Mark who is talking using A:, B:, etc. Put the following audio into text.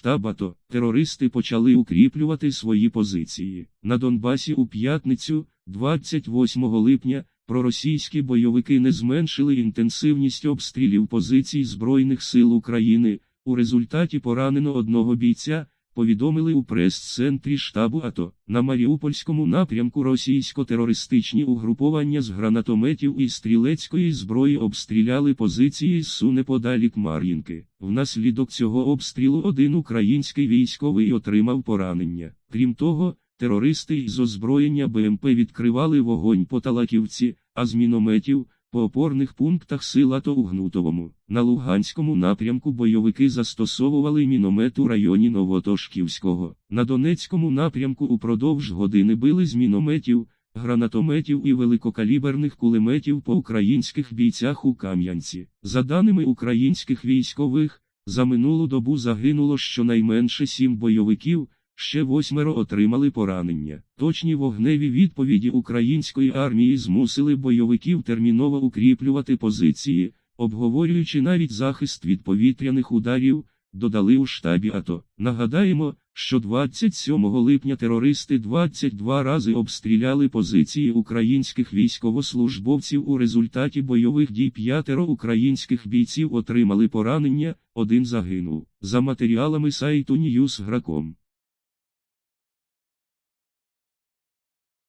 A: штаб АТО. Терористи почали укріплювати свої позиції. На Донбасі у п'ятницю, 28 липня, проросійські бойовики не зменшили інтенсивність обстрілів позицій Збройних сил України. У результаті поранено одного бійця, повідомили у прес-центрі штабу АТО. На Маріупольському напрямку російсько-терористичні угруповання з гранатометів і стрілецької зброї обстріляли позиції СУ неподалік Мар'їнки. Внаслідок цього обстрілу один український військовий отримав поранення. Крім того, терористи із озброєння БМП відкривали вогонь по Талаківці, а з мінометів – по опорних пунктах сил АТО у Гнутовому. На Луганському напрямку бойовики застосовували міномет у районі Новотошківського. На Донецькому напрямку упродовж години били з мінометів, гранатометів і великокаліберних кулеметів по українських бійцях у Кам'янці. За даними українських військових, за минулу добу загинуло щонайменше сім бойовиків, ще восьмеро отримали поранення. Точні вогневі відповіді української армії змусили бойовиків терміново укріплювати позиції, обговорюючи навіть захист від повітряних ударів, додали у штабі АТО. Нагадаємо, що 27 липня терористи 22 рази обстріляли позиції українських військовослужбовців у результаті бойових дій п'ятеро українських бійців отримали поранення, один загинув. За матеріалами сайту Newsgrakом.